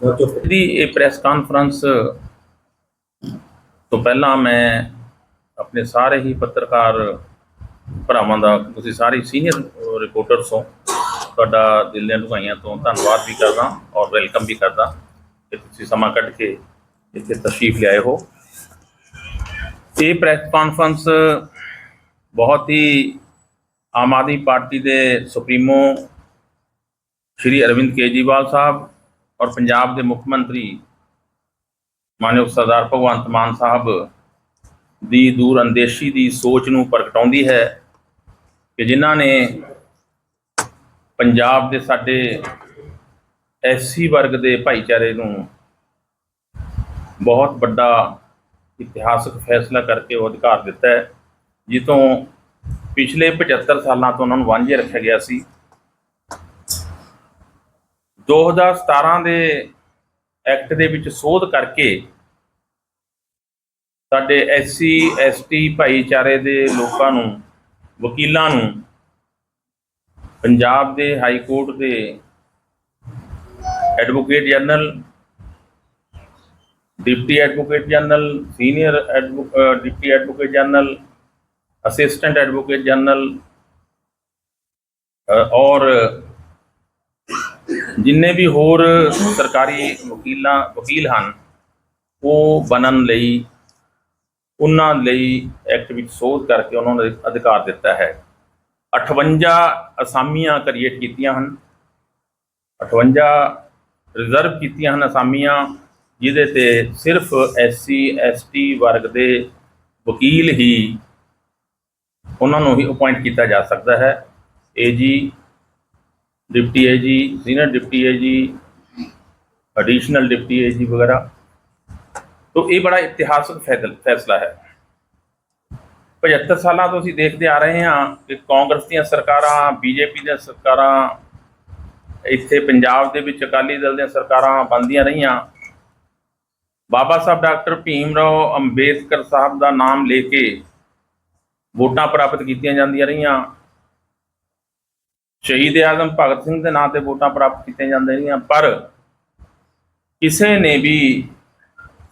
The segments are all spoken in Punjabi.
ਦੀ ਇਹ ਪ੍ਰੈਸ ਕਾਨਫਰੰਸ ਤੋਂ ਪਹਿਲਾਂ ਮੈਂ ਆਪਣੇ ਸਾਰੇ ਹੀ ਪੱਤਰਕਾਰ ਭਰਾਵਾਂ ਦਾ, ਤੁਸੀਂ ਸਾਰੇ ਸੀਨੀਅਰ ਰਿਪੋਰਟਰਸ ਹੋ, ਤੁਹਾਡਾ ਦਿਲ ਦੀਆਂ ਲੁਕਾਈਆਂ ਤੋਂ ਧੰਨਵਾਦ ਵੀ ਕਰਦਾ ਔਰ ਵੈਲਕਮ ਵੀ ਕਰਦਾ ਕਿ ਤੁਸੀਂ ਸਮਾਂ ਕੱਢ ਕੇ ਇੱਥੇ ਤਸ਼ਰੀਫ ਲਿਆਏ ਹੋ। ਇਹ ਪ੍ਰੈਸ ਕਾਨਫਰੰਸ ਬਹੁਤ ਹੀ ਆਮ ਆਦਮੀ ਪਾਰਟੀ ਦੇ ਸੁਪਰੀਮੋ ਸ਼੍ਰੀ ਅਰਵਿੰਦ ਕੇਜਰੀਵਾਲ ਸਾਹਿਬ ਔਰ ਪੰਜਾਬ ਦੇ ਮੁੱਖ ਮੰਤਰੀ ਮਾਨਯੋਗ ਸਰਦਾਰ ਭਗਵੰਤ ਮਾਨ ਸਾਹਿਬ ਦੀ ਦੂਰ ਅੰਦੇਸ਼ੀ ਦੀ ਸੋਚ ਨੂੰ ਪ੍ਰਗਟਾਉਂਦੀ ਹੈ ਕਿ ਜਿਨ੍ਹਾਂ ਨੇ ਪੰਜਾਬ ਦੇ ਸਾਡੇ ਐਸਸੀ ਵਰਗ ਦੇ ਭਾਈਚਾਰੇ ਨੂੰ ਬਹੁਤ ਵੱਡਾ ਇਤਿਹਾਸਕ ਫੈਸਲਾ ਕਰਕੇ ਉਹ ਅਧਿਕਾਰ ਦਿੱਤਾ ਹੈ, ਜਿੱਤੋਂ ਪਿਛਲੇ 75 ਸਾਲਾਂ ਤੋਂ ਉਹਨਾਂ ਨੂੰ ਵਾਂਝੇ ਰੱਖਿਆ ਗਿਆ ਸੀ। 2017 ਦੇ ਐਕਟ ਦੇ ਵਿੱਚ ਸੋਧ ਕਰਕੇ ਸਾਡੇ ਐਸਸੀ, ਐਸਟੀ ਭਾਈਚਾਰੇ ਦੇ ਲੋਕਾਂ ਨੂੰ, ਵਕੀਲਾਂ ਨੂੰ ਪੰਜਾਬ ਦੇ ਹਾਈ ਕੋਰਟ ਦੇ advocate general, deputy advocate general, senior deputy advocate general, assistant advocate general ਔਰ ਜਿੰਨੇ ਵੀ ਹੋਰ ਸਰਕਾਰੀ ਵਕੀਲਾਂ, ਵਕੀਲ ਹਨ, ਉਹ ਬਣਨ ਲਈ, ਉਹਨਾਂ ਲਈ ਐਕਟ ਵਿੱਚ ਸੋਧ ਕਰਕੇ ਉਹਨਾਂ ਨੂੰ ਅਧਿਕਾਰ ਦਿੱਤਾ ਹੈ। 58 ਅਸਾਮੀਆਂ ਕ੍ਰੀਏਟ ਕੀਤੀਆਂ ਹਨ। 58 ਰਿਜ਼ਰਵ ਕੀਤੀਆਂ ਹਨ ਅਸਾਮੀਆਂ, ਜਿਹਦੇ ਤੇ ਸਿਰਫ ਐਸਸੀ, ਐਸਟੀ ਵਰਗ ਦੇ ਵਕੀਲ ਹੀ ਉਹਨਾਂ ਨੂੰ ਹੀ ਅਪਾਇੰਟ ਕੀਤਾ ਜਾ ਸਕਦਾ ਹੈ। A G deputy A G senior deputy A G additional deputy A G ਵਗੈਰਾ। ਤੋ ਇਹ ਬੜਾ ਇਤਿਹਾਸਕ ਫੈਸਲ- ਫੈਸਲਾ ਹੈ। 75 ਸਾਲਾਂ ਤੋਂ ਅਸੀਂ ਦੇਖਦੇ ਆ ਰਹੇ ਹਾਂ ਕਿ ਕਾਂਗਰਸ ਦੀਆਂ ਸਰਕਾਰਾਂ, ਬੀਜੇਪੀ ਦੀਆਂ ਸਰਕਾਰਾਂ, ਇੱਥੇ ਪੰਜਾਬ ਦੇ ਵਿੱਚ ਅਕਾਲੀ ਦਲ ਦੀਆਂ ਸਰਕਾਰਾਂ ਬਣਦੀਆਂ ਰਹੀਆਂ। ਬਾਬਾ ਸਾਹਿਬ ਡਾਕਟਰ ਭੀਮ ਰਾਓ ਅੰਬੇਦਕਰ ਸਾਹਿਬ ਦਾ ਨਾਮ ਲੈ ਕੇ ਵੋਟਾਂ ਪ੍ਰਾਪਤ ਕੀਤੀਆਂ ਜਾਂਦੀਆਂ ਰਹੀਆਂ। ਸ਼ਹੀਦ ਆਜ਼ਮ ਭਗਤ ਸਿੰਘ ਦੇ ਨਾਂ ਤੇ ਵੋਟਾਂ ਪ੍ਰਾਪਤ ਕੀਤੀਆਂ ਜਾਂਦੀਆਂ ਪਰ ਕਿਸੇ ਨੇ ਵੀ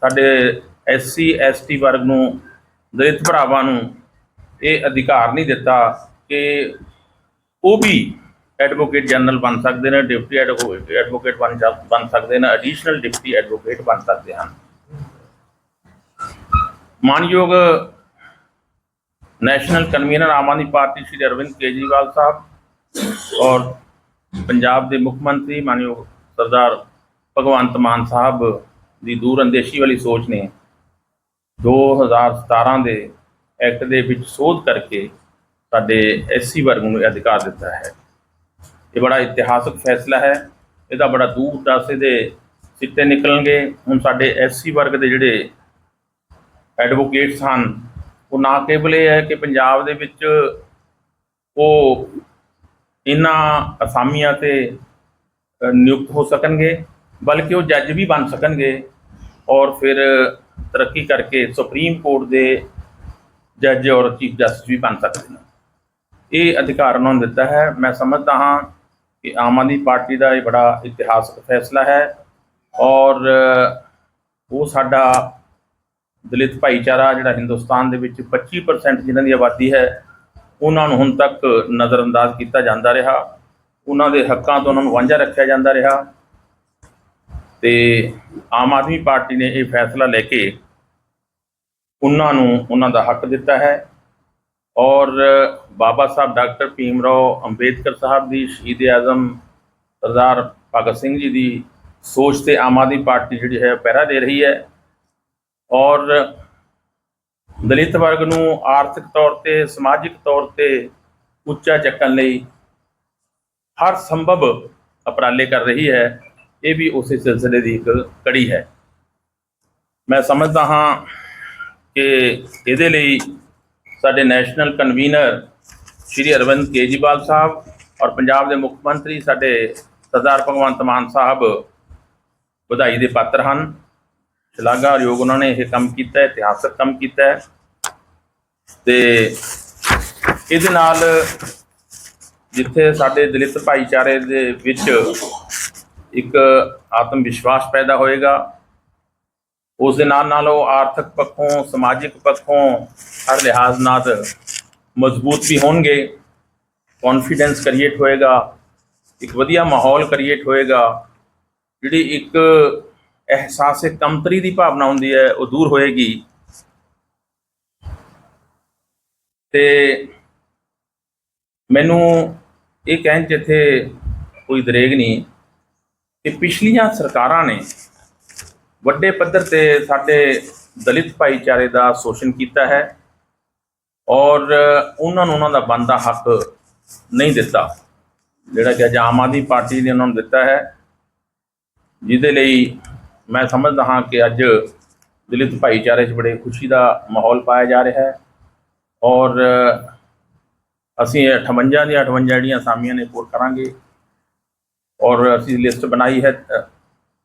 ਸਾਡੇ ਐਸਸੀ ਐਸਟੀ ਵਰਗ ਨੂੰ, ਦਲਿਤ ਭਰਾਵਾਂ ਨੂੰ ਇਹ ਅਧਿਕਾਰ ਨਹੀਂ ਦਿੱਤਾ ਕਿ ਉਹ ਵੀ ਐਡਵੋਕੇਟ ਜਨਰਲ ਬਣ ਸਕਦੇ ਨੇ, ਡਿਪਟੀ ਐਡਵੋਕੇਟ ਐਡਵੋਕੇਟ ਬਣ ਜਾ- ਬਣ ਸਕਦੇ ਨੇ, ਐਡੀਸ਼ਨਲ ਡਿਪਟੀ ਐਡਵੋਕੇਟ ਬਣ ਸਕਦੇ ਹਨ। ਮਾਨਯੋਗ national convener Aam Aadmi party Shri Arvind Kejriwal Sahib ਔਰ ਪੰਜਾਬ ਦੇ ਮੁੱਖ ਮੰਤਰੀ ਮਾਨਯੋਗ ਸਰਦਾਰ ਭਗਵੰਤ ਮਾਨ ਸਾਹਿਬ ਦੀ ਦੂਰ ਅੰਦੇਸ਼ੀ ਵਾਲੀ ਸੋਚ ਨੇ 2017 ਦੇ ਐਕਟ ਦੇ ਵਿੱਚ ਸੋਧ ਕਰਕੇ ਸਾਡੇ ਐਸਸੀ ਵਰਗ ਨੂੰ ਇਹ ਅਧਿਕਾਰ ਦਿੱਤਾ ਹੈ। ਇਹ ਬੜਾ ਇਤਿਹਾਸਕ ਫੈਸਲਾ ਹੈ। ਇਹਦਾ ਬੜਾ ਦੂਰ ਦਰਾਸੇ ਦੇ ਸਿੱਟੇ ਨਿਕਲਣਗੇ। ਹੁਣ ਸਾਡੇ ਐਸਸੀ ਵਰਗ ਦੇ ਜਿਹੜੇ ਐਡਵੋਕੇਟਸ ਹਨ, ਉਹ ਨਾ ਕੇਵਲ ਇਹ ਹੈ ਕਿ ਪੰਜਾਬ ਦੇ ਵਿੱਚ ਉਹ ਇਹਨਾਂ ਅਸਾਮੀਆਂ ਤੇ ਨਿਯੁਕਤ ਹੋ ਸਕਣਗੇ, ਬਲਕਿ ਉਹ ਜੱਜ ਵੀ ਬਣ ਸਕਣਗੇ ਔਰ ਫਿਰ ਤਰੱਕੀ ਕਰਕੇ ਸੁਪਰੀਮ ਕੋਰਟ ਦੇ ਜੱਜ ਔਰ ਚੀਫ ਜਸਟਿਸ ਵੀ ਬਣ ਸਕਦੇ ਨੇ। ਇਹ ਅਧਿਕਾਰ ਉਹਨਾਂ ਨੂੰ ਦਿੱਤਾ ਹੈ। ਮੈਂ ਸਮਝਦਾ ਹਾਂ ਕਿ ਆਮ ਆਦਮੀ ਪਾਰਟੀ ਦਾ ਇਹ ਬੜਾ ਇਤਿਹਾਸਕ ਫੈਸਲਾ ਹੈ ਔਰ ਉਹ ਸਾਡਾ ਦਲਿਤ ਭਾਈਚਾਰਾ ਜਿਹੜਾ ਹਿੰਦੁਸਤਾਨ ਦੇ ਵਿੱਚ 25% ਜਿਨ੍ਹਾਂ ਦੀ ਆਬਾਦੀ ਹੈ ਉਹਨਾਂ ਨੂੰ ਹੁਣ ਤੱਕ ਨਜ਼ਰਅੰਦਾਜ਼ ਕੀਤਾ ਜਾਂਦਾ ਰਿਹਾ। ਉਹਨਾਂ ਦੇ ਹੱਕਾਂ ਤੋਂ ਉਹਨਾਂ ਨੂੰ ਵਾਂਝਾ ਰੱਖਿਆ ਜਾਂਦਾ ਰਿਹਾ। ਤੇ ਆਮ ਆਦਮੀ ਪਾਰਟੀ ਨੇ ਇਹ ਫੈਸਲਾ ਲੈ ਕੇ ਉਹਨਾਂ ਨੂੰ ਉਹਨਾਂ ਦਾ ਹੱਕ ਦਿੱਤਾ ਹੈ। ਔਰ ਬਾਬਾ ਸਾਹਿਬ ਡਾਕਟਰ ਭੀਮ ਰਾਓ ਅੰਬੇਦਕਰ ਸਾਹਿਬ ਦੀ ਸ਼ਹੀਦ ਆਜ਼ਮ ਸਰਦਾਰ ਭਗਤ ਸਿੰਘ ਜੀ ਦੀ ਸੋਚ ਤੇ ਆਮ ਆਦਮੀ ਪਾਰਟੀ ਜਿਹੜੀ ਹੈ ਪਹਿਰਾ ਦੇ ਰਹੀ ਹੈ। ਔਰ ਦਲਿਤ ਵਰਗ ਨੂੰ ਆਰਥਿਕ ਤੌਰ ਤੇ, ਸਮਾਜਿਕ ਤੌਰ ਤੇ ਉੱਚਾ ਚੱਕਣ ਲਈ ਹਰ ਸੰਭਵ ਉਪਰਾਲੇ ਕਰ ਰਹੀ ਹੈ, ਇਹ ਵੀ ਉਸੇ ਸਿਲਸਿਲੇ ਦੀ ਇੱਕ ਕੜੀ ਹੈ। ਮੈਂ ਸਮਝਦਾ ਹਾਂ ਕਿ ਇਹਦੇ ਲਈ ਸਾਡੇ ਨੈਸ਼ਨਲ ਕਨਵੀਨਰ ਸ਼੍ਰੀ ਅਰਵਿੰਦ ਕੇਜਰੀਵਾਲ ਸਾਹਿਬ ਔਰ ਪੰਜਾਬ ਦੇ ਮੁੱਖ ਮੰਤਰੀ ਸਾਡੇ ਸਰਦਾਰ ਭਗਵੰਤ ਮਾਨ ਸਾਹਿਬ ਵਧਾਈ ਦੇ ਪਾਤਰ ਹਨ। ਸ਼ਲਾਘਾਯੋਗ ਉਹਨਾਂ ਨੇ ਇਹ ਕੰਮ ਕੀਤਾ ਹੈ ਇਤਿਹਾਸਕ ਕੰਮ ਕੀਤਾ ਹੈ। ਤੇ ਇਹਦੇ ਨਾਲ ਜਿੱਥੇ ਸਾਡੇ ਦਲਿਤ ਭਾਈਚਾਰੇ ਦੇ ਵਿੱਚ ਇੱਕ ਆਤਮ ਵਿਸ਼ਵਾਸ ਪੈਦਾ ਹੋਏਗਾ, ਉਸ ਦੇ ਨਾਲ ਨਾਲ ਉਹ ਆਰਥਿਕ ਪੱਖੋਂ, ਸਮਾਜਿਕ ਪੱਖੋਂ ਹਰ ਲਿਹਾਜ਼ ਨਾਲ ਮਜ਼ਬੂਤ ਵੀ ਹੋਣਗੇ ਕੌਨਫੀਡੈਂਸ ਕ੍ਰੀਏਟ ਹੋਏਗਾ, ਇੱਕ ਵਧੀਆ ਮਾਹੌਲ ਕ੍ਰੀਏਟ ਹੋਏਗਾ, ਜਿਹੜੀ ਇੱਕ ਅਹਿਸਾਸ ਕਮਤਰੀ ਦੀ ਭਾਵਨਾ ਹੁੰਦੀ ਹੈ, ਉਹ ਦੂਰ ਹੋਏਗੀ। ਤੇ ਮੈਨੂੰ ਇਹ ਕਹਿਣ 'ਚ ਇੱਥੇ ਕੋਈ ਦਰੇਗ ਨਹੀਂ ਕਿ ਪਿਛਲੀਆਂ ਸਰਕਾਰਾਂ ਨੇ ਵੱਡੇ ਪੱਧਰ ਤੇ ਸਾਡੇ ਦਲਿਤ ਭਾਈਚਾਰੇ ਦਾ ਸ਼ੋਸ਼ਣ ਕੀਤਾ ਹੈ ਔਰ ਉਹਨਾਂ ਨੂੰ ਉਹਨਾਂ ਦਾ ਬਣਦਾ ਹੱਕ ਨਹੀਂ ਦਿੱਤਾ, ਜਿਹੜਾ ਕਿ ਅੱਜ ਆਮ ਆਦਮੀ ਪਾਰਟੀ ਨੇ ਉਹਨਾਂ ਨੂੰ ਦਿੱਤਾ ਹੈ, ਜਿਹਦੇ ਲਈ ਮੈਂ ਸਮਝਦਾ ਹਾਂ ਕਿ ਅੱਜ ਦਲਿਤ ਭਾਈਚਾਰੇ 'ਚ ਬੜੇ ਖੁਸ਼ੀ ਦਾ ਮਾਹੌਲ ਪਾਇਆ ਜਾ ਰਿਹਾ ਹੈ ਔਰ ਅਸੀਂ 58 ਦੀਆਂ 58 ਜਿਹੜੀਆਂ ਅਸਾਮੀਆਂ ਨੇ ਪੂਰ ਕਰਾਂਗੇ ਔਰ ਅਸੀਂ ਲਿਸਟ ਬਣਾਈ ਹੈ ਅ,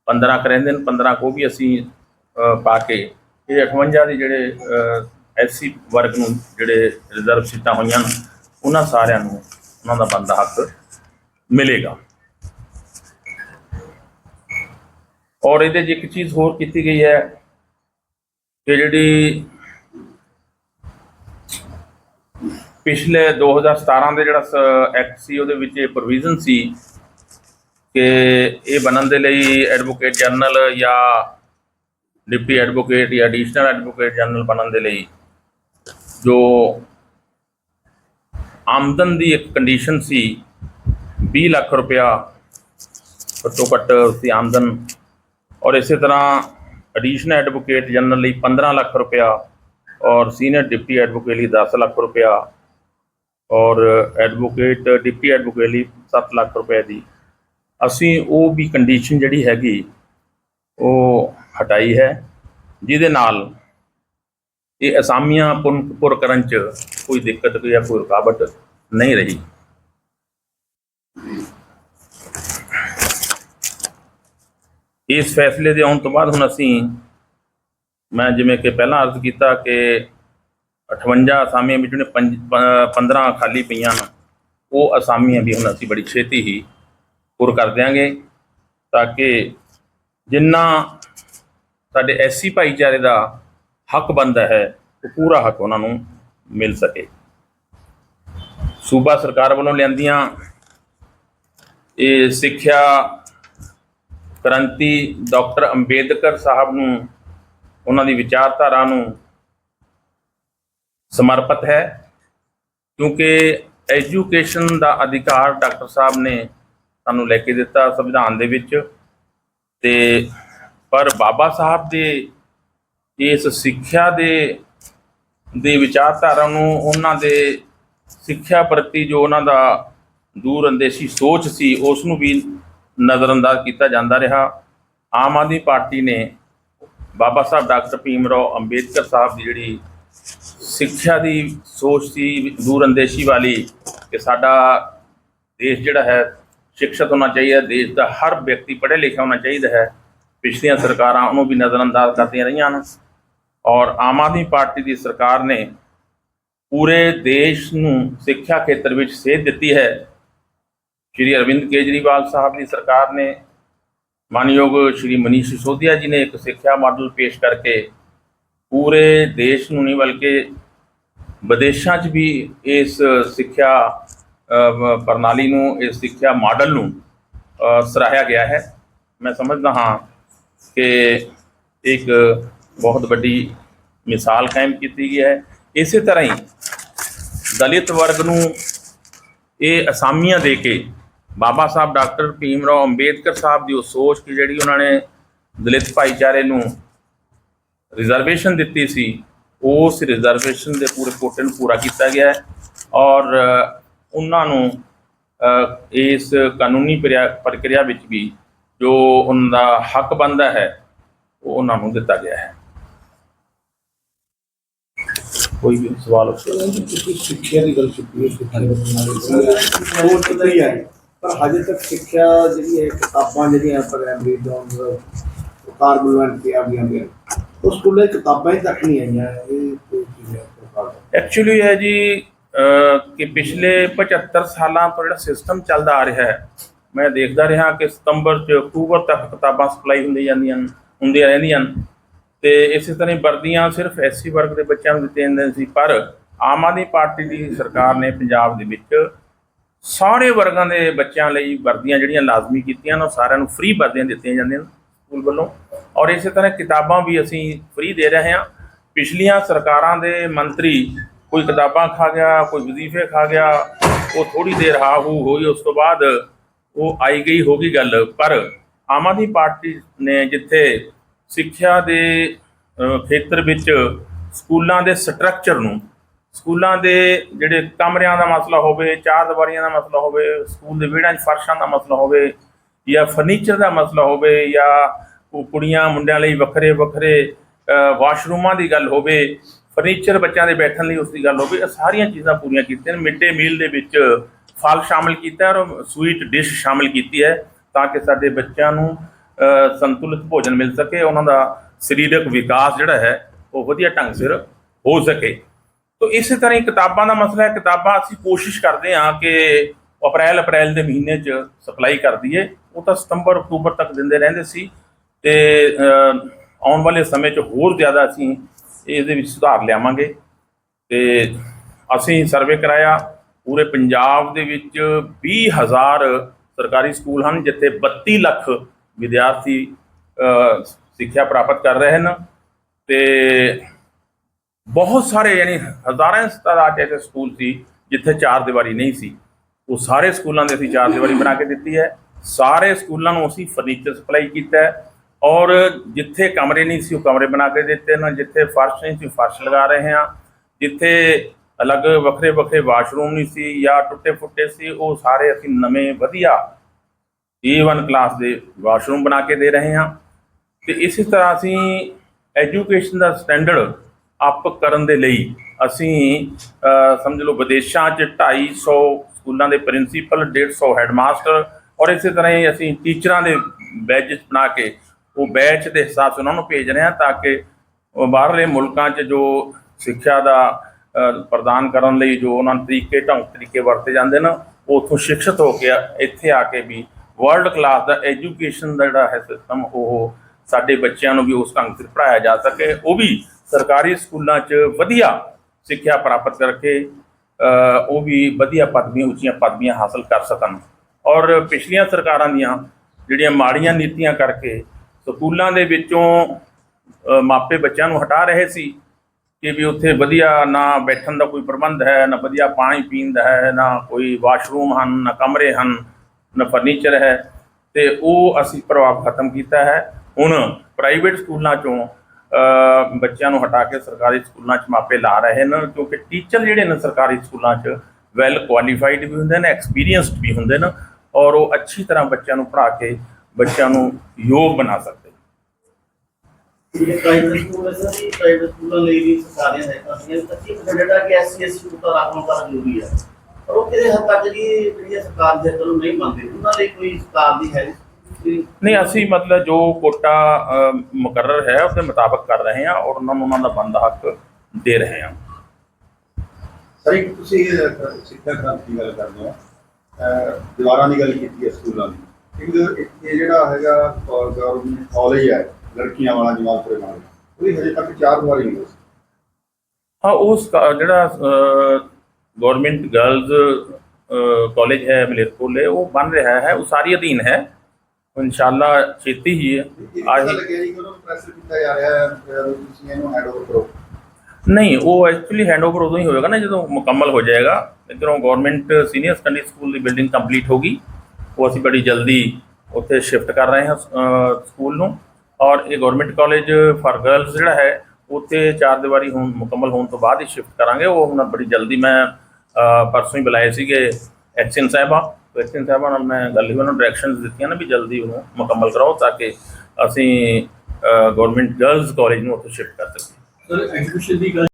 15 ਕਰੇਂਦੇ ਨੇ 15 ਕੋ ਵੀ ਅਸੀਂ ਪਾ ਕੇ ਇਹ 58 ਦੇ ਜਿਹੜੇ ਐਸਸੀ ਵਰਗ ਨੂੰ ਜਿਹੜੇ ਰਿਜ਼ਰਵ ਸੀਟਾਂ ਹੋਈਆਂ ਨੇ ਉਹਨਾਂ ਸਾਰਿਆਂ ਨੂੰ ਉਹਨਾਂ ਦਾ ਬੰਦਾ ਹੱਕ ਮਿਲੇਗਾ। ਔਰ ਇਹਦੇ 'ਚ ਇੱਕ ਚੀਜ਼ ਹੋਰ ਕੀਤੀ ਗਈ ਹੈ ਕਿ ਜਿਹੜੀ ਪਿਛਲੇ 2017 ਦੇ ਜਿਹੜਾ ਐਕਟ ਸੀ, ਉਹਦੇ ਵਿੱਚ ਇਹ ਪ੍ਰੋਵੀਜ਼ਨ ਸੀ ਕਿ ਇਹ ਬਣਨ ਦੇ ਲਈ ਐਡਵੋਕੇਟ ਜਨਰਲ ਜਾਂ ਡਿਪਟੀ ਐਡਵੋਕੇਟ ਜਾਂ ਐਡੀਸ਼ਨਲ ਐਡਵੋਕੇਟ ਜਨਰਲ ਬਣਨ ਦੇ ਲਈ ਜੋ ਆਮਦਨ ਦੀ ਇੱਕ ਕੰਡੀਸ਼ਨ ਸੀ 20 ਲੱਖ ਰੁਪਇਆ ਘੱਟੋ ਘੱਟ ਉਸਦੀ ਆਮਦਨ ਔਰ ਇਸੇ ਤਰ੍ਹਾਂ ਐਡੀਸ਼ਨਲ ਐਡਵੋਕੇਟ ਜਨਰਲ ਲਈ 15 ਲੱਖ ਰੁਪਇਆ ਔਰ ਸੀਨੀਅਰ ਡਿਪਟੀ ਐਡਵੋਕੇਟ ਲਈ 10 ਲੱਖ ਰੁਪਇਆ ਔਰ ਐਡਵੋਕੇਟ ਡਿਪਟੀ ਐਡਵੋਕੇਟ ਲਈ 7 ਲੱਖ ਰੁਪਏ ਦੀ। ਅਸੀਂ ਉਹ ਵੀ ਕੰਡੀਸ਼ਨ ਜਿਹੜੀ ਹੈਗੀ, ਉਹ ਹਟਾਈ ਹੈ, ਜਿਹਦੇ ਨਾਲ ਇਹ ਅਸਾਮੀਆਂ ਪੁਨ- ਪੁਰ ਕਰਨ ਚ ਕੋਈ ਦਿੱਕਤ ਕੋਈ ਜਾਂ ਕੋਈ ਰੁਕਾਵਟ ਨਹੀਂ ਰਹੀ। ਇਸ ਫੈਸਲੇ ਦੇ ਆਉਣ ਤੋਂ ਬਾਅਦ ਹੁਣ ਅਸੀਂ ਮੈਂ ਜਿਵੇਂ ਕਿ ਪਹਿਲਾਂ ਅਰਜ਼ ਕੀਤਾ ਕਿ 58 ਅਸਾਮੀਆਂ ਵਿੱਚ ਨੇ 15 ਖਾਲੀ ਪਈਆਂ ਹਨ, ਉਹ ਅਸਾਮੀਆਂ ਵੀ ਹੁਣ ਅਸੀਂ ਬੜੀ ਛੇਤੀ ਹੀ ਪੁਰ ਕਰ ਦਿਆਂਗੇ ਤਾਂ ਕਿ ਜਿੰਨਾ ਸਾਡੇ ਐਸਸੀ ਭਾਈਚਾਰੇ ਦਾ ਹੱਕ ਬਣਦਾ ਹੈ, ਉਹ ਪੂਰਾ ਹੱਕ ਉਹਨਾਂ ਨੂੰ ਮਿਲ ਸਕੇ। ਸੂਬਾ ਸਰਕਾਰ ਵੱਲੋਂ ਲਿਆਂਦੀਆਂ ਇਹ ਸਿੱਖਿਆ ਕ੍ਰਾਂਤੀ ਡਾਕਟਰ ਅੰਬੇਦਕਰ ਸਾਹਿਬ ਨੂੰ, ਉਹਨਾਂ ਦੀ ਵਿਚਾਰਧਾਰਾ ਨੂੰ ਸਮਰਪਿਤ ਹੈ, ਕਿਉਂਕਿ ਐਜੂਕੇਸ਼ਨ ਦਾ ਅਧਿਕਾਰ ਡਾਕਟਰ ਸਾਹਿਬ ਨੇ ਸਾਨੂੰ ਲੈ ਕੇ ਦਿੱਤਾ ਸੰਵਿਧਾਨ ਦੇ ਵਿੱਚ। ਤੇ ਪਰ ਬਾਬਾ ਸਾਹਿਬ ਦੇ ਇਸ ਸਿੱਖਿਆ ਦੇ, ਦੀ ਵਿਚਾਰਧਾਰਾ ਨੂੰ, ਉਹਨਾਂ ਦੇ ਸਿੱਖਿਆ ਪ੍ਰਤੀ ਜੋ ਉਹਨਾਂ ਦਾ ਦੂਰ ਅੰਦੇਸ਼ੀ ਸੋਚ ਸੀ, ਉਸ ਨੂੰ ਵੀ ਨਜ਼ਰਅੰਦਾਜ਼ ਕੀਤਾ ਜਾਂਦਾ ਰਿਹਾ। ਆਮ ਆਦਮੀ ਪਾਰਟੀ ਨੇ ਬਾਬਾ ਸਾਹਿਬ ਡਾਕਟਰ ਭੀਮ ਰਾਓ ਅੰਬੇਦਕਰ ਸਾਹਿਬ ਦੀ ਜਿਹੜੀ ਸਿੱਖਿਆ ਦੀ ਸੋਚ ਸੀ ਦੂਰ ਅੰਦੇਸ਼ੀ ਵਾਲੀ ਕਿ ਸਾਡਾ ਦੇਸ਼ ਜਿਹੜਾ ਹੈ ਸਿੱਖਿਅਤ ਹੋਣਾ ਚਾਹੀਦਾ, ਦੇਸ਼ ਦਾ ਹਰ ਵਿਅਕਤੀ ਪੜ੍ਹਿਆ ਲਿਖਿਆ ਹੋਣਾ ਚਾਹੀਦਾ ਹੈ। ਪਿਛਲੀਆਂ ਸਰਕਾਰਾਂ ਉਹਨੂੰ ਵੀ ਨਜ਼ਰਅੰਦਾਜ਼ ਕਰਦੀਆਂ ਰਹੀਆਂ ਹਨ। ਔਰ ਆਮ ਆਦਮੀ ਪਾਰਟੀ ਦੀ ਸਰਕਾਰ ਨੇ ਪੂਰੇ ਦੇਸ਼ ਨੂੰ ਸਿੱਖਿਆ ਖੇਤਰ ਵਿੱਚ ਸੇਧ ਦਿੱਤੀ ਹੈ। ਸ਼੍ਰੀ ਅਰਵਿੰਦ ਕੇਜਰੀਵਾਲ ਸਾਹਿਬ ਦੀ ਸਰਕਾਰ ਨੇ ਮਾਨਯੋਗ ਸ਼੍ਰੀ ਮਨੀਸ਼ ਸਿਸੋਦੀਆ ਜੀ ਨੇ ਇੱਕ ਸਿੱਖਿਆ ਮਾਡਲ ਪੇਸ਼ ਕਰਕੇ ਪੂਰੇ ਦੇਸ਼ ਨੂੰ ਨਹੀਂ ਬਲਕਿ ਵਿਦੇਸ਼ਾਂ 'ਚ ਵੀ ਇਸ ਸਿੱਖਿਆ ਪ੍ਰਣਾਲੀ ਨੂੰ ਇਸ ਸਿੱਖਿਆ ਮਾਡਲ ਨੂੰ ਅ, ਸਰਾਹਿਆ ਗਿਆ ਹੈ। ਮੈਂ ਸਮਝਦਾ ਹਾਂ ਕਿ ਇੱਕ ਬਹੁਤ ਵੱਡੀ ਮਿਸਾਲ ਕਾਇਮ ਕੀਤੀ ਗਈ ਹੈ। ਇਸੇ ਤਰ੍ਹਾਂ ਹੀ ਦਲਿਤ ਵਰਗ ਨੂੰ ਇਹ ਅਸਾਮੀਆਂ ਦੇ ਕੇ ਬਾਬਾ ਸਾਹਿਬ ਡਾਕਟਰ ਭੀਮ ਰਾਓ ਅੰਬੇਦਕਰ ਸਾਹਿਬ ਦੀ ਉਹ ਸੋਚ ਕਿ ਜਿਹੜੀ ਉਹਨਾਂ ਨੇ ਦਲਿਤ ਭਾਈਚਾਰੇ ਨੂੰ ਰਿਜ਼ਰਵੇਸ਼ਨ ਦਿੱਤੀ ਸੀ, ਉਸ ਰਿਜ਼ਰਵੇਸ਼ਨ ਦੇ ਪੂਰੇ ਕੋਟੇ ਨੂੰ ਪੂਰਾ ਕੀਤਾ ਗਿਆ ਹੈ ਔਰ ਉਹਨਾਂ ਨੂੰ ਇਸ ਕਾਨੂੰਨੀ ਪ੍ਰਿਆ- ਪ੍ਰਕਿਰਿਆ ਵਿੱਚ ਵੀ ਜੋ ਉਹਨਾਂ ਦਾ ਹੱਕ ਬਣਦਾ ਹੈ, ਉਹ ਉਹਨਾਂ ਨੂੰ ਦਿੱਤਾ ਗਿਆ ਹੈ। ਕੋਈ ਵੀ ਸਵਾਲ ਹੋ ਤੁਸੀਂ ਸਿੱਖਿਆ ਦੀ ਗੱਲ ਕੀਤੀ ਹੈ, ਸਿੱਖਿਆ ਦੇ ਨਾਲ ਹੈ ਪਰ ਹਜੇ ਤੱਕ ਸਿੱਖਿਆ ਜਿਹੜੀ ਹੈ, ਕਿਤਾਬਾਂ ਜਿਹੜੀਆਂ ਪ੍ਰਾਇਮਰੀ ਤੋਂ ਸਰਕਾਰ ਵੱਲੋਂ ਕਿਹਾ ਗਿਆ ਗਿਆ ਉਹ ਸਕੂਲੇ ਕਿਤਾਬਾਂ ਹੀ ਤੱਕ ਨਹੀਂ ਆਈਆਂ, ਇਹ ਹੈ ਐਕਚੁਅਲੀ ਹੈ ਜੀ ਕਿ ਪਿਛਲੇ 75 ਸਾਲਾਂ ਤੋਂ ਜਿਹੜਾ ਸਿਸਟਮ ਚੱਲਦਾ ਆ ਰਿਹਾ ਹੈ, ਮੈਂ ਦੇਖਦਾ ਰਿਹਾ ਕਿ ਸਤੰਬਰ ਚ ਅਕਤੂਬਰ ਤੱਕ ਕਿਤਾਬਾਂ ਸਪਲਾਈ ਹੁੰਦੀ ਜਾਂਦੀਆਂ ਹੁੰਦੀਆਂ ਰਹਿੰਦੀਆਂ ਹਨ। ਤੇ ਇਸੇ ਤਰ੍ਹਾਂ ਹੀ ਵਰਦੀਆਂ ਸਿਰਫ ਐਸਸੀ ਵਰਗ ਦੇ ਬੱਚਿਆਂ ਨੂੰ ਦਿੱਤੀਆਂ ਜਾਂਦੀਆਂ ਸੀ, ਪਰ ਆਮ ਆਦਮੀ ਪਾਰਟੀ ਦੀ ਸਰਕਾਰ ਨੇ ਪੰਜਾਬ ਦੇ ਵਿੱਚ ਸਾਰੇ ਵਰਗਾਂ ਦੇ ਬੱਚਿਆਂ ਲਈ ਵਰਦੀਆਂ ਜਿਹੜੀਆਂ ਲਾਜ਼ਮੀ ਕੀਤੀਆਂ ਨੇ, ਉਹ ਸਾਰਿਆਂ ਨੂੰ ਫ੍ਰੀ ਵਰਦੀਆਂ ਦਿੱਤੀਆਂ ਜਾਂਦੀਆਂ ਨੇ ਸਕੂਲ ਵੱਲੋਂ। ਔਰ ਇਸੇ ਤਰ੍ਹਾਂ ਕਿਤਾਬਾਂ ਵੀ ਅਸੀਂ ਫ੍ਰੀ ਦੇ ਰਹੇ ਹਾਂ। ਪਿਛਲੀਆਂ ਸਰਕਾਰਾਂ ਦੇ ਮੰਤਰੀ ਕੋਈ ਕਿਤਾਬਾਂ ਖਾ ਗਿਆ, ਕੋਈ ਵਜ਼ੀਫੇ ਖਾ ਗਿਆ, ਉਹ ਥੋੜੀ ਦੇਰ ਹਾ ਹੂ ਹੋਈ, ਉਸ ਤੋਂ ਬਾਅਦ ਉਹ ਆਈ ਗਈ, ਹੋ ਗਈ ਗੱਲ। ਪਰ ਆਮ ਆਦਮੀ ਪਾਰਟੀ ਨੇ ਜਿੱਥੇ ਸਿੱਖਿਆ ਦੇ ਖੇਤਰ ਵਿੱਚ ਸਕੂਲਾਂ ਦੇ ਸਟਰਕਚਰ ਨੂੰ ਸਕੂਲਾਂ ਦੇ ਜਿਹੜੇ ਕਮਰਿਆਂ ਦਾ ਮਸਲਾ ਹੋਵੇ, ਚਾਰ ਦੀਵਾਰੀਆਂ ਦਾ ਮਸਲਾ ਹੋਵੇ, ਸਕੂਲ ਦੇ ਵਿਹੜਿਆਂ 'ਚ ਫਰਸ਼ਾਂ ਦਾ ਮਸਲਾ ਹੋਵੇ ਜਾਂ ਫਰਨੀਚਰ ਦਾ ਮਸਲਾ ਹੋਵੇ ਜਾਂ ਉਹ ਕੁੜੀਆਂ ਮੁੰਡਿਆਂ ਲਈ ਵੱਖਰੇ ਵੱਖਰੇ ਵਾਸ਼ਰੂਮਾਂ ਦੀ ਗੱਲ ਹੋਵੇ ਫਰਨੀਚਰ ਬੱਚਿਆਂ ਦੇ ਬੈਠਣ ਲਈ ਉਸ ਦੀ ਗੱਲ ਹੋਵੇ, ਇਹ ਸਾਰੀਆਂ ਚੀਜ਼ਾਂ ਪੂਰੀਆਂ ਕੀਤੀਆਂ ਨੇ। ਮਿਡ ਡੇ ਮੀਲ ਦੇ ਵਿੱਚ ਫਲ ਸ਼ਾਮਿਲ ਕੀਤਾ ਔਰ ਸਵੀਟ ਡਿਸ਼ ਸ਼ਾਮਿਲ ਕੀਤੀ ਹੈ ਤਾਂ ਕਿ ਸਾਡੇ ਬੱਚਿਆਂ ਨੂੰ ਸੰਤੁਲਿਤ ਭੋਜਨ ਮਿਲ ਸਕੇ, ਉਹਨਾਂ ਦਾ ਸਰੀਰਕ ਵਿਕਾਸ ਜਿਹੜਾ ਹੈ ਉਹ ਵਧੀਆ ਢੰਗ ਸਿਰ ਹੋ ਸਕੇ। ਤੋ ਇਸੇ ਤਰ੍ਹਾਂ ਹੀ ਕਿਤਾਬਾਂ ਦਾ ਮਸਲਾ ਹੈ। ਕਿਤਾਬਾਂ ਅਸੀਂ ਕੋਸ਼ਿਸ਼ ਕਰਦੇ ਹਾਂ ਕਿ ਅਪ੍ਰੈਲ ਅਪ੍ਰੈਲ ਦੇ ਮਹੀਨੇ 'ਚ ਸਪਲਾਈ ਕਰ ਦਈਏ ਉਹ ਤਾਂ ਸਤੰਬਰ, ਅਕਤੂਬਰ ਤੱਕ ਦਿੰਦੇ ਰਹਿੰਦੇ ਸੀ ਤੇ ਆਉਣ ਵਾਲੇ ਸਮੇਂ 'ਚ ਹੋਰ ਜ਼ਿਆਦਾ ਅਸੀਂ ਇਹਦੇ ਵਿੱਚ ਸੁਧਾਰ ਲਿਆਵਾਂਗੇ। ਤੇ ਅਸੀਂ ਸਰਵੇ ਕਰਾਇਆ। ਪੂਰੇ ਪੰਜਾਬ ਦੇ ਵਿੱਚ 20000 ਸਰਕਾਰੀ ਸਕੂਲ ਹਨ, ਜਿੱਥੇ 32 ਲੱਖ ਵਿਦਿਆਰਥੀ ਸਿੱਖਿਆ ਪ੍ਰਾਪਤ ਕਰ ਰਹੇ ਹਨ। ਤੇ ਬਹੁਤ ਸਾਰੇ ਯਾਨੀ ਹਜ਼ਾਰਾਂ ਤਾਦਾਦ 'ਚ ਐਸੇ ਸਕੂਲ ਸੀ, ਜਿੱਥੇ ਚਾਰ ਦੀਵਾਰੀ ਨਹੀਂ ਸੀ। ਉਹ ਸਾਰੇ ਸਕੂਲਾਂ ਦੇ ਅਸੀਂ ਚਾਰ ਦੀਵਾਰੀ ਬਣਾ ਕੇ ਦਿੱਤੀ ਹੈ। ਸਾਰੇ ਸਕੂਲਾਂ ਨੂੰ ਅਸੀਂ ਫਰਨੀਚਰ ਸਪਲਾਈ ਕੀਤਾ ਹੈ ਔਰ ਜਿੱਥੇ ਕਮਰੇ ਨਹੀਂ ਸੀ, ਉਹ ਕਮਰੇ ਬਣਾ ਕੇ ਦਿੱਤੇ ਨੇ। ਜਿੱਥੇ ਫਰਸ਼ ਨਹੀਂ ਸੀ, ਫਰਸ਼ ਲਗਾ ਰਹੇ ਹਾਂ। ਜਿੱਥੇ ਅਲੱਗ ਵੱਖਰੇ ਵੱਖਰੇ ਵਾਸ਼ਰੂਮ ਨਹੀਂ ਸੀ ਜਾਂ ਟੁੱਟੇ ਫੁੱਟੇ ਸੀ, ਉਹ ਸਾਰੇ ਅਸੀਂ ਨਵੇਂ ਵਧੀਆ A1 ਕਲਾਸ ਦੇ ਵਾਸ਼ਰੂਮ ਬਣਾ ਕੇ ਦੇ ਰਹੇ ਹਾਂ। ਤੇ ਇਸੇ ਤਰ੍ਹਾਂ ਅਸੀਂ ਐਜੂਕੇਸ਼ਨ ਦਾ ਸਟੈਂਡਰਡ ਅਪ ਕਰਨ ਦੇ ਲਈ ਅਸੀਂ ਸਮਝ ਲਓ ਵਿਦੇਸ਼ਾਂ 'ਚ 250 ਸਕੂਲਾਂ ਦੇ ਪ੍ਰਿੰਸੀਪਲ 150 ਹੈਡਮਾਸਟਰ ਔਰ ਇਸੇ ਤਰ੍ਹਾਂ ਹੀ ਅਸੀਂ ਟੀਚਰਾਂ ਦੇ ਬੈਚ ਬਣਾ ਕੇ ਉਹ ਬੈਚ ਦੇ ਹਿਸਾਬ 'ਚ ਉਹਨਾਂ ਨੂੰ ਭੇਜ ਰਹੇ ਹਾਂ ਤਾਂ ਕਿ ਬਾਹਰਲੇ ਮੁਲਕਾਂ 'ਚ ਜੋ ਸਿੱਖਿਆ ਦਾ ਪ੍ਰਦਾਨ ਕਰਨ ਲਈ ਜੋ ਉਹਨਾਂ ਨੂੰ ਤਰੀਕੇ, ਢੰਗ ਤਰੀਕੇ ਵਰਤੇ ਜਾਂਦੇ ਨੇ, ਉਹ ਉੱਥੋਂ ਸਿੱਖਿਅਤ ਹੋ ਕੇ ਇੱਥੇ ਆ ਕੇ ਵੀ ਵਰਲਡ ਕਲਾਸ ਦਾ ਐਜੂਕੇਸ਼ਨ ਦਾ ਜਿਹੜਾ ਹੈ ਸਿਸਟਮ ਉਹ ਸਾਡੇ ਬੱਚਿਆਂ ਨੂੰ ਵੀ ਉਸ ਢੰਗ ਤੇ ਪੜਾਇਆ ਜਾ ਸਕੇ, ਉਹ ਵੀ ਸਰਕਾਰੀ ਸਕੂਲਾਂ 'ਚ ਵਧੀਆ ਸਿੱਖਿਆ ਪ੍ਰਾਪਤ ਕਰਕੇ ਉਹ ਵੀ ਵਧੀਆ ਪਦਵੀਆਂ, ਉੱਚੀਆਂ ਪਦਵੀਆਂ ਹਾਸਲ ਕਰ ਸਕਣ। ਔਰ ਪਿਛਲੀਆਂ ਸਰਕਾਰਾਂ ਦੀਆਂ ਜਿਹੜੀਆਂ ਮਾੜੀਆਂ ਨੀਤੀਆਂ ਕਰਕੇ ਸਕੂਲਾਂ ਦੇ ਵਿੱਚੋਂ ਮਾਪੇ ਬੱਚਿਆਂ ਨੂੰ ਹਟਾ ਰਹੇ ਸੀ ਕਿ ਵੀ ਉੱਥੇ ਵਧੀਆ ਨਾ ਬੈਠਣ ਦਾ ਕੋਈ ਪ੍ਰਬੰਧ ਹੈ, ਨਾ ਵਧੀਆ ਪਾਣੀ ਪੀਣ ਦਾ ਹੈ, ਨਾ ਕੋਈ ਵਾਸ਼ਰੂਮ ਹਨ, ਨਾ ਕਮਰੇ ਹਨ, ਨਾ ਫਰਨੀਚਰ ਹੈ। ਤੇ ਉਹ ਅਸੀਂ ਪ੍ਰਭਾਵ ਖਤਮ ਕੀਤਾ ਹੈ। ਹੁਣ ਪ੍ਰਾਈਵੇਟ ਸਕੂਲਾਂ ਚੋਂ ਬੱਚਿਆਂ ਨੂੰ ਹਟਾ ਕੇ ਸਰਕਾਰੀ ਸਕੂਲਾਂ 'ਚ ਮਾਪੇ ਲਾ ਰਹੇ ਨੇ, ਕਿਉਂਕਿ ਟੀਚਰ ਜਿਹੜੇ ਨੇ ਸਰਕਾਰੀ ਸਕੂਲਾਂ 'ਚ ਵੈਲ ਕੁਆਲੀਫਾਈਡ ਵੀ ਹੁੰਦੇ ਨੇ ਐਕਸਪੀਰੀਅੰਸਡ ਵੀ ਹੁੰਦੇ ਨੇ ਔਰ ਉਹ ਅੱਛੀ ਤਰ੍ਹਾਂ ਬੱਚਿਆਂ ਨੂੰ ਪੜ੍ਹਾ ਕੇ ਬੱਚਿਆਂ ਨੂੰ ਯੋਗ ਬਣਾ ਸਕਦੇ ਜਿਹੜੇ ਪ੍ਰਾਈਵੇਟ ਸਕੂਲ ਹੈ ਸਰ ਪ੍ਰਾਈਵੇਟ ਸਕੂਲਾਂ ਲਈ ਵੀ ਸਰਕਾਰੀਆਂ ਹਦਾਇਤਾਂ ਸੀ 25% ਜਿਹੜਾ ਕਿ ਐਸਸੀ ਐਸਟੀ ਕੋਟਾ ਰਾਖਵਾਂ ਕਰ ਜ਼ਰੂਰੀ ਹੈ। ਪਰ ਉਹ ਕਿਹਦੇ ਹੱਦ ਤੱਕ ਜੀ ਜਿਹੜੀਆਂ ਸਰਕਾਰ ਦੇ ਨੂੰ ਨਹੀਂ ਮੰਨਦੇ, ਉਹਨਾਂ ਲਈ ਕੋਈ ਸਰਕਾਰ ਦੀ ਹੈ ਨਹੀਂ ਅਸੀਂ ਮਤਲਬ ਜੋ ਕੋਟਾ ਅ, ਮੁਕਰਰ ਹੈ ਉਹਦੇ ਮੁਤਾਬਕ ਕਰ ਰਹੇ ਹਾਂ ਔਰ ਉਹਨਾਂ ਨੂੰ ਉਹਨਾਂ ਦਾ ਬਣਦਾ ਹੱਕ ਦੇ ਰਹੇ ਹਾਂ। ਸਰ ਇੱਕ ਤੁਸੀਂ ਅਹ, ਸਿੱਖਿਆ ਕ੍ਰਾਂਤੀ ਦੀ ਗੱਲ ਕਰਦੇ ਹੋ। ਅਹ, ਦੀਵਾਰਾਂ ਦੀ ਗੱਲ ਕੀਤੀ ਹੈ ਸਕੂਲਾਂ ਦੀ। ਇੱਕ ਇਹ ਜਿਹੜਾ ਹੈਗਾ ਗਵਰਨਮੈਂਟ ਕਾਲਜ ਹੈ ਲੜਕੀਆਂ ਵਾਲਾ ਜਮਾਲਪੁਰੇ ਨਾਲ ਉਹਦੀ ਹਜੇ ਤੱਕ ਚਾਰ ਦੀਵਾਰੀ ਨਹੀਂ ਹੋਈ। ਹਾਂ ਉਸ ਕਾ- ਜਿਹੜਾ ਗਵਰਨਮੈਂਟ ਗਰਲਜ਼ ਕਾਲਜ ਹੈ ਮਲੇਰਕੋਟਲੇ ਉਹ ਬਣ ਰਿਹਾ ਹੈ ਉਸਾਰੀ ਅਧੀਨ ਹੈ। ਇਨਸ਼ਾਅੱਲਾ ਛੇਤੀ ਹੀ ਹੈ। ਇਹ ਆਹੀ- ਪਤਾ ਲੱਗਿਆ ਜੀ? ਕਿ ਉਹਨਾਂ ਨੂੰ ਪ੍ਰੈਸ਼ਰ ਕੀਤਾ ਜਾ ਰਿਹਾ ਹੈ ਅਹ, ਤੁਸੀਂ ਇਹਨੂੰ ਹੈਂਡ ਓਵਰ ਕਰੋ। ਨਹੀਂ ਉਹ ਐਕਚੁਅਲੀ ਹੈਂਡਓਵਰ ਉਦੋਂ ਹੀ ਹੋਏਗਾ ਨਾ ਜਦੋਂ ਮੁਕੰਮਲ ਹੋ ਜਾਏਗਾ। ਇੱਧਰੋਂ ਗਵਰਨਮੈਂਟ ਸੀਨੀਅਰ ਸੈਕੰਡਰੀ ਸਕੂਲ ਦੀ ਬਿਲਡਿੰਗ ਕੰਪਲੀਟ ਹੋਗੀ ਉਹ ਅਸੀਂ ਬੜੀ ਜਲਦੀ ਉੱਥੇ ਸ਼ਿਫਟ ਕਰ ਰਹੇ ਹਾਂ ਸਕੂਲ ਨੂੰ। ਔਰ ਇਹ ਗਵਰਨਮੈਂਟ ਕਾਲਜ ਫਾਰ ਗਰਲਸ ਜਿਹੜਾ ਹੈ ਉੱਥੇ ਚਾਰ ਦੀਵਾਰੀ ਹੋਣ ਮੁਕੰਮਲ ਹੋਣ ਤੋਂ ਬਾਅਦ ਹੀ ਸ਼ਿਫਟ ਕਰਾਂਗੇ। ਉਹ ਹੁਣ ਬੜੀ ਜਲਦੀ ਮੈਂ ਪਰਸੋਂ ਹੀ ਬੁਲਾਏ ਸੀਗੇ ਐਕਸ਼ਨ ਸਾਹਿਬਾ। ਐਕਸ਼ਨ ਸਾਹਿਬਾ ਨਾਲ ਮੈਂ ਗੱਲ ਹੀ ਉਹਨਾਂ ਨੂੰ ਡਾਇਰੈਕਸ਼ਨਸ ਦਿੱਤੀਆਂ ਨਾ ਵੀ ਜਲਦੀ ਉਹਨੂੰ ਮੁਕੰਮਲ ਕਰਾਓ ਤਾਂ ਕਿ ਅਸੀਂ ਗਵਰਨਮੈਂਟ ਗਰਲਜ਼ ਕਾਲਜ ਨੂੰ ਉੱਥੇ ਸ਼ਿਫਟ ਕਰ ਸਕੀਏ। ਸਰ ਐਗਜ਼ੀਬਿਸ਼ਨ ਦੀ ਗੱਲ